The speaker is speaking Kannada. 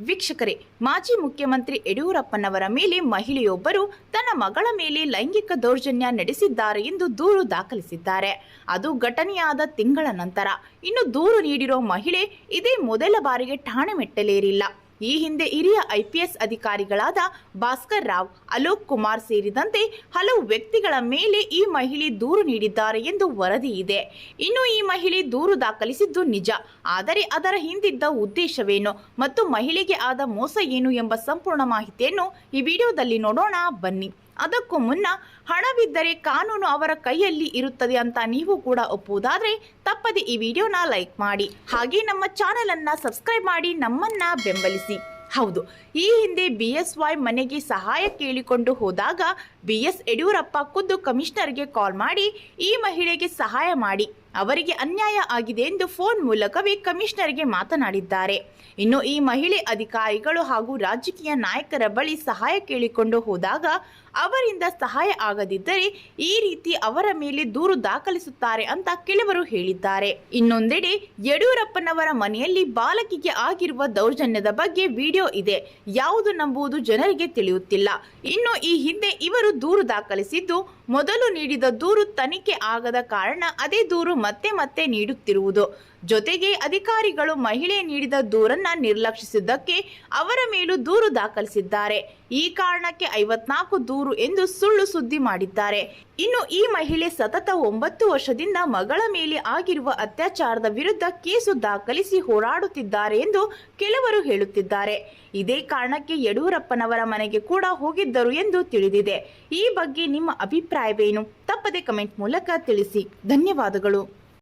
ವೀಕ್ಷಕರೇ, ಮಾಜಿ ಮುಖ್ಯಮಂತ್ರಿ ಯಡಿಯೂರಪ್ಪನವರ ಮೇಲೆ ಮಹಿಳೆಯೊಬ್ಬರು ತನ್ನ ಮಗಳ ಮೇಲೆ ಲೈಂಗಿಕ ದೌರ್ಜನ್ಯ ನಡೆಸಿದ್ದಾರೆ ಎಂದು ದೂರು ದಾಖಲಿಸಿದ್ದಾರೆ. ಅದು ಘಟನೆಯಾದ ತಿಂಗಳ ನಂತರ. ಇನ್ನು ದೂರು ನೀಡಿರೋ ಮಹಿಳೆ ಇದೇ ಮೊದಲ ಬಾರಿಗೆ ಠಾಣೆ ಮೆಟ್ಟಲೇರಿಲ್ಲ. ಈ ಹಿಂದೆ ಹಿರಿಯ ಐಪಿಎಸ್ ಅಧಿಕಾರಿಗಳಾದ ಭಾಸ್ಕರ್ ರಾವ್, ಅಲೋಕ್ ಕುಮಾರ್ ಸೇರಿದಂತೆ ಹಲವು ವ್ಯಕ್ತಿಗಳ ಮೇಲೆ ಈ ಮಹಿಳೆ ದೂರು ನೀಡಿದ್ದಾರೆ ಎಂದು ವರದಿ ಇದೆ. ಇನ್ನು ಈ ಮಹಿಳೆ ದೂರು ದಾಖಲಿಸಿದ್ದು ನಿಜ. ಆದರೆ ಅದರ ಹಿಂದಿದ್ದ ಉದ್ದೇಶವೇನು ಮತ್ತು ಮಹಿಳೆಗೆ ಆದ ಮೋಸ ಏನು ಎಂಬ ಸಂಪೂರ್ಣ ಮಾಹಿತಿಯನ್ನು ಈ ವಿಡಿಯೋದಲ್ಲಿ ನೋಡೋಣ. ಬನ್ನಿ. ಅದಕ್ಕೂ ಮುನ್ನ ಹಣವಿದ್ದರೆ ಕಾನೂನು ಅವರ ಕೈಯಲ್ಲಿ ಇರುತ್ತದೆ ಅಂತ ನೀವು ಕೂಡ ಒಪ್ಪುವುದಾದ್ರೆ ತಪ್ಪದೆ ಈ ವಿಡಿಯೋನ ಲೈಕ್ ಮಾಡಿ. ಹಾಗೆ ನಮ್ಮ ಚಾನೆಲ್ ಅನ್ನ ಸಬ್ಸ್ಕ್ರೈಬ್ ಮಾಡಿ ನಮ್ಮನ್ನ ಬೆಂಬಲಿಸಿ. ಹೌದು, ಈ ಹಿಂದೆ ಬಿ ಎಸ್ ವೈ ಮನೆಗೆ ಸಹಾಯ ಕೇಳಿಕೊಂಡು ಹೋದಾಗ ಬಿ ಎಸ್ ಯಡಿಯೂರಪ್ಪ ಖುದ್ದು ಕಮಿಷನರ್ಗೆ ಕಾಲ್ ಮಾಡಿ ಈ ಮಹಿಳೆಗೆ ಸಹಾಯ ಮಾಡಿ. ಅವರಿಗೆ ಅನ್ಯಾಯ ಆಗಿದೆ ಎಂದು ಫೋನ್ ಮೂಲಕವೇ ಕಮಿಷನರ್ಗೆ ಮಾತನಾಡಿದ್ದಾರೆ. ಇನ್ನು ಈ ಮಹಿಳೆ ಅಧಿಕಾರಿಗಳು ಹಾಗೂ ರಾಜಕೀಯ ನಾಯಕರ ಬಳಿ ಸಹಾಯ ಕೇಳಿಕೊಂಡು ಹೋದಾಗ ಅವರಿಂದ ಸಹಾಯ ಆಗದಿದ್ದರೆ ಈ ರೀತಿ ಅವರ ಮೇಲೆ ದೂರು ದಾಖಲಿಸುತ್ತಾರೆ ಅಂತ ಕೆಲವರು ಹೇಳಿದ್ದಾರೆ. ಇನ್ನೊಂದೆಡೆ ಯಡಿಯೂರಪ್ಪನವರ ಮನೆಯಲ್ಲಿ ಬಾಲಕಿಗೆ ಆಗಿರುವ ದೌರ್ಜನ್ಯದ ಬಗ್ಗೆ ವಿಡಿಯೋ ಇದೆ. ಯಾವುದು ನಂಬುವುದು ಜನರಿಗೆ ತಿಳಿಯುತ್ತಿಲ್ಲ. ಇನ್ನು ಈ ಹಿಂದೆ ಇವರು ದೂರು ದಾಖಲಿಸಿದ್ದು, ಮೊದಲು ನೀಡಿದ ದೂರು ತನಿಖೆ ಆಗದ ಕಾರಣ ಅದೇ ದೂರು ಮತ್ತೆ ಮತ್ತೆ ನೀಡುತ್ತಿರುವುದು. ಜೊತೆಗೆ ಅಧಿಕಾರಿಗಳು ಮಹಿಳೆ ನೀಡಿದ ದೂರನ್ನ ನಿರ್ಲಕ್ಷಿಸಿದ್ದಕ್ಕೆ ಅವರ ಮೇಲೂ ದೂರು ದಾಖಲಿಸಿದ್ದಾರೆ. ಈ ಕಾರಣಕ್ಕೆ ಐವತ್ನಾಲ್ಕು ದೂರು ಎಂದು ಸುಳ್ಳು ಸುದ್ದಿ ಮಾಡಿದ್ದಾರೆ. ಇನ್ನು ಈ ಮಹಿಳೆ ಸತತ ಒಂಬತ್ತು ವರ್ಷದಿಂದ ಮಗಳ ಮೇಲೆ ಆಗಿರುವ ಅತ್ಯಾಚಾರದ ವಿರುದ್ಧ ಕೇಸು ದಾಖಲಿಸಿ ಹೋರಾಡುತ್ತಿದ್ದಾರೆ ಎಂದು ಕೆಲವರು ಹೇಳುತ್ತಿದ್ದಾರೆ. ಇದೇ ಕಾರಣಕ್ಕೆ ಯಡಿಯೂರಪ್ಪನವರ ಮನೆಗೆ ಕೂಡ ಹೋಗಿದ್ದರು ಎಂದು ತಿಳಿದಿದೆ. ಈ ಬಗ್ಗೆ ನಿಮ್ಮ ಅಭಿಪ್ರಾಯವೇನು? ತಪ್ಪದೆ ಕಮೆಂಟ್ ಮೂಲಕ ತಿಳಿಸಿ. ಧನ್ಯವಾದಗಳು.